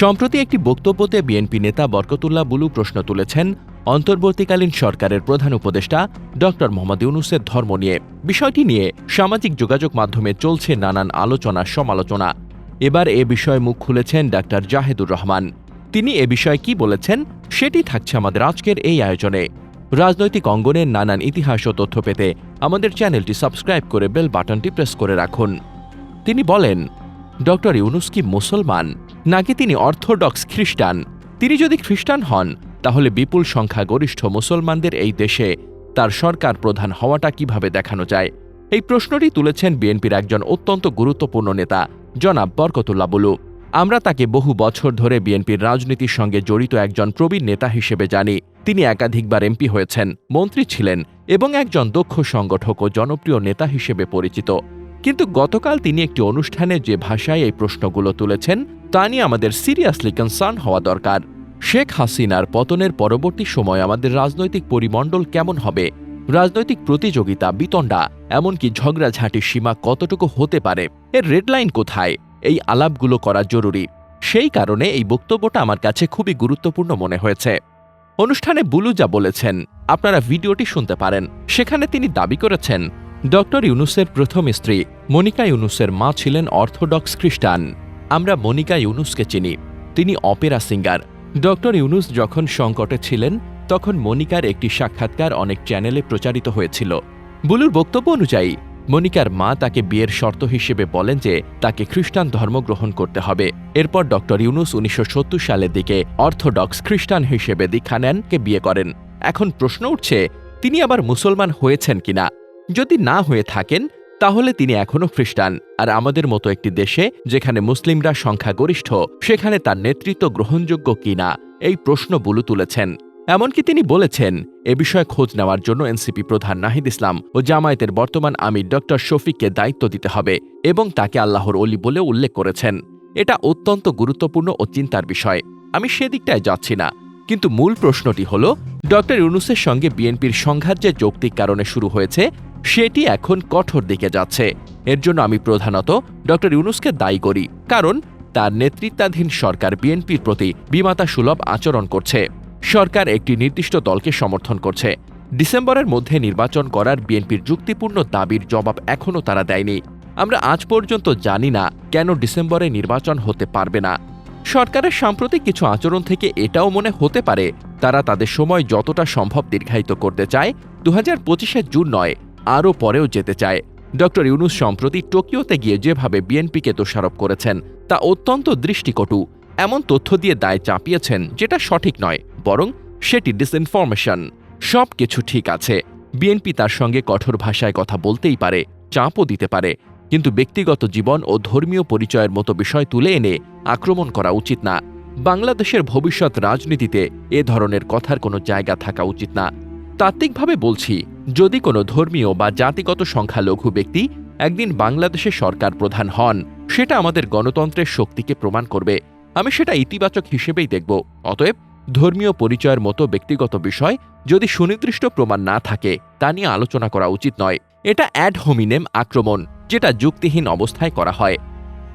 সম্প্রতি একটি বক্তব্যতে বিএনপি নেতা বরকতুল্লাহ বুলু প্রশ্ন তুলেছেন, অন্তর্বর্তীকালীন সরকারের প্রধান উপদেষ্টা ড. মোহাম্মদ ইউনুসের ধর্ম নিয়ে। বিষয়টি নিয়ে সামাজিক যোগাযোগ মাধ্যমে চলছে নানান আলোচনা, সমালোচনা। এবার এ বিষয়ে মুখ খুলেছেন ডাক্তার জাহেদুর রহমান। তিনি এ বিষয়ে কি বলেছেন, সেটি থাকছে আমাদের আজকের এই আয়োজনে। রাজনৈতিক অঙ্গনের নানান ইতিহাস ও তথ্য পেতে আমাদের চ্যানেলটি সাবস্ক্রাইব করে বেল বাটনটি প্রেস করে রাখুন। তিনি বলেন ডক্টর ইউনুস কি মুসলমান? নাকি তিনি অর্থোডক্স খ্রিস্টান? তিনি যদি খ্রিস্টান হন, তাহলে বিপুল সংখ্যাগরিষ্ঠ মুসলমানদের এই দেশে তার সরকার প্রধান হওয়াটা কীভাবে দেখানো যায়? এই প্রশ্নটি তুলেছেন বিএনপির একজন অত্যন্ত গুরুত্বপূর্ণ নেতা, জনাব বরকতুল্লাহ বুলু। আমরা তাকে বহু বছর ধরে বিএনপির রাজনীতির সঙ্গে জড়িত একজন প্রবীণ নেতা হিসেবে জানি। তিনি একাধিকবার এমপি হয়েছেন, মন্ত্রী ছিলেন এবং একজন দক্ষ সংগঠক ও জনপ্রিয় নেতা হিসেবে পরিচিত। কিন্তু গতকাল তিনি একটি অনুষ্ঠানে যে ভাষায় এই প্রশ্নগুলো তুলেছেন তা নিয়ে আমাদের সিরিয়াসলি কনসার্ন হওয়া দরকার। শেখ হাসিনার পতনের পরবর্তী সময় আমাদের রাজনৈতিক পরিমণ্ডল কেমন হবে? রাজনৈতিক প্রতিযোগিতা বিতণ্ডা, এমনকি ঝগড়াঝাঁটির সীমা কতটুকু হতে পারে? এর রেডলাইন কোথায়? এই আলাপগুলো করা জরুরি। সেই কারণে এই বক্তব্যটা আমার কাছে খুবই গুরুত্বপূর্ণ মনে হয়েছে। অনুষ্ঠানে বুলু যা বলেছেন, আপনারা ভিডিওটি শুনতে পারেন। সেখানে তিনি দাবি করেছেন, ডক্টর ইউনুসের প্রথম স্ত্রী মনিকা ইউনুসের মা ছিলেন অর্থোডক্স খ্রিস্টান। আমরা মনিকা ইউনুসকে চিনি। তিনি অপেরা সিঙ্গার। ডক্টর ইউনুস যখন সংকটে ছিলেন, তখন মনিকার একটি সাক্ষাৎকার অনেক চ্যানেলে প্রচারিত হয়েছিল। বুলুর বক্তব্য অনুযায়ী, মনিকার মা তাকে বিয়ের শর্ত হিসেবে বলেন যে, তাকে খ্রিস্টান ধর্ম গ্রহণ করতে হবে। এরপর ডক্টর ইউনুস উনিশশো সত্তর সালের দিকে অর্থোডক্স খ্রিস্টান হিসেবে দীক্ষা নেন, কে বিয়ে করেন। এখন প্রশ্ন উঠছে, তিনি আবার মুসলমান হয়েছেন কিনা? যদি না হয়ে থাকেন তাহলে তিনি এখনও খ্রিস্টান, আর আমাদের মতো একটি দেশে যেখানে মুসলিমরা সংখ্যাগরিষ্ঠ, সেখানে তার নেতৃত্ব গ্রহণযোগ্য কিনা, এই প্রশ্ন বুলু তুলেছেন। এমনকি তিনি বলেছেন, এ বিষয়ে খোঁজ নেওয়ার জন্য এনসিপি প্রধান নাহিদ ইসলাম ও জামায়াতের বর্তমান আমির ডক্টর শফিককে দায়িত্ব দিতে হবে এবং তাকে আল্লাহর অলি বলে উল্লেখ করেছেন। এটা অত্যন্ত গুরুত্বপূর্ণ ও চিন্তার বিষয়। আমি সেদিকটায় যাচ্ছি না। কিন্তু মূল প্রশ্নটি হল, ডক্টর ইউনুসের সঙ্গে বিএনপির সংঘাত যে যৌক্তিক কারণে শুরু হয়েছে সেটি এখন কঠোর দিকে যাচ্ছে। এর জন্য আমি প্রধানত ডক্টর ইউনুসকে দায়ী করি, কারণ তার নেতৃত্বাধীন সরকার বিএনপির প্রতি বিমাতা সুলভ আচরণ করছে। সরকার একটি নির্দিষ্ট দলকে সমর্থন করছে। ডিসেম্বরের মধ্যে নির্বাচন করার বিএনপির যুক্তিপূর্ণ দাবির জবাব এখনও তারা দেয়নি। আমরা আজ পর্যন্ত জানি না কেন ডিসেম্বরে নির্বাচন হতে পারবে না। সরকারের সাম্প্রতিক কিছু আচরণ থেকে এটাও মনে হতে পারে, তারা তাদের সময় যতটা সম্ভব দীর্ঘায়িত করতে চায়। দু হাজার জুন নয় আরও পরেও যেতে চায়। ডক্টর ইউনুস সম্প্রতি টোকিওতে গিয়ে যেভাবে বিএনপিকে দোষারোপ করেছেন, তা অত্যন্ত দৃষ্টিকটু। এমন তথ্য দিয়ে দায় চাপিয়েছেন যেটা সঠিক নয়, বরং সেটি ডিসইনফরমেশন সব কিছু ঠিক আছে। বিএনপি তার সঙ্গে কঠোর ভাষায় কথা বলতেই পারে, চাপও দিতে পারে। কিন্তু ব্যক্তিগত জীবন ও ধর্মীয় পরিচয়ের মতো বিষয় তুলে এনে আক্রমণ করা উচিত না। বাংলাদেশের ভবিষ্যৎ রাজনীতিতে এ ধরনের কথার কোনো জায়গা থাকা উচিত না। তাত্ত্বিকভাবে বলছি, যদি কোনো ধর্মীয় বা জাতিগত সংখ্যালঘু ব্যক্তি একদিন বাংলাদেশের সরকার প্রধান হন, সেটা আমাদের গণতন্ত্রের শক্তিকে প্রমাণ করবে। আমি সেটা ইতিবাচক হিসেবেই দেখব। অতএব ধর্মীয় পরিচয়ের মতো ব্যক্তিগত বিষয় যদি সুনির্দিষ্ট প্রমাণ না থাকে, তা নিয়ে আলোচনা করা উচিত নয়। এটা অ্যাড হোমিনেম আক্রমণ, যেটা যুক্তিহীন অবস্থায় করা হয়।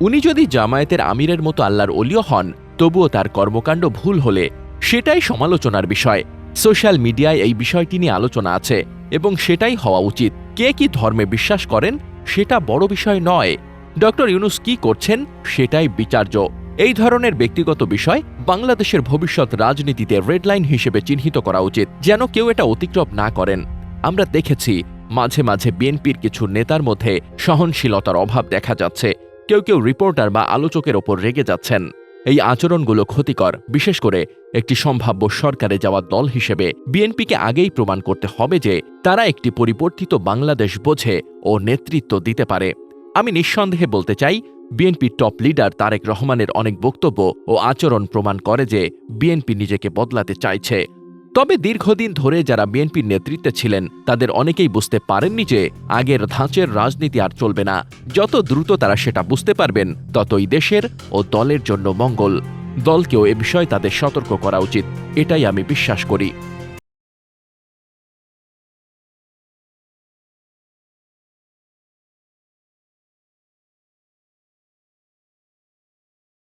উনি যদি জামায়াতের আমিরের মতো আল্লাহর অলিও হন, তবুও তার কর্মকাণ্ড ভুল হলে, সেটাই সমালোচনার বিষয়। সোশ্যাল মিডিয়ায় এই বিষয়টি নিয়ে আলোচনা আছে এবং সেটাই হওয়া উচিত। কে কি ধর্মে বিশ্বাস করেন, সেটা বড় বিষয় নয়। ডক্টর ইউনুস কি করছেন, সেটাই বিচার্য। এই ধরনের ব্যক্তিগত বিষয় বাংলাদেশের ভবিষ্যৎ রাজনীতিতে রেডলাইন হিসেবে চিহ্নিত করা উচিত, যেন কেউ এটা অতিক্রম না করেন। আমরা দেখেছি, মাঝে মাঝে বিএনপির কিছু নেতার মধ্যে সহনশীলতার অভাব দেখা যাচ্ছে। কেউ কেউ রিপোর্টার বা আলোচকের ওপর রেগে যাচ্ছেন। এই আচরণগুলো ক্ষতিকর, বিশেষ করে একটি সম্ভাব্য সরকারে যাওয়া দল হিসেবে। বিএনপিকে আগেই প্রমাণ করতে হবে যে, তারা একটি পরিবর্তিত বাংলাদেশ বোঝে ও নেতৃত্ব দিতে পারে। আমি নিঃসন্দেহে বলতে চাই বিএনপি টপ লিডার তারেক রহমানের অনেক বক্তব্য ও আচরণ প্রমাণ করে যে, বিএনপি নিজেকে বদলাতে চাইছে। তবে দীর্ঘদিন ধরে যারা বিএনপির নেতৃত্বে ছিলেন, তাদের অনেকেই বুঝতে পারেননি যে আগের ধাঁচের রাজনীতি আর চলবে না। যত দ্রুত তারা সেটা বুঝতে পারবেন, ততই দেশের ও দলের জন্য মঙ্গল। দলকেও এ বিষয়ে তাদের সতর্ক করা উচিত, এটাই আমি বিশ্বাস করি।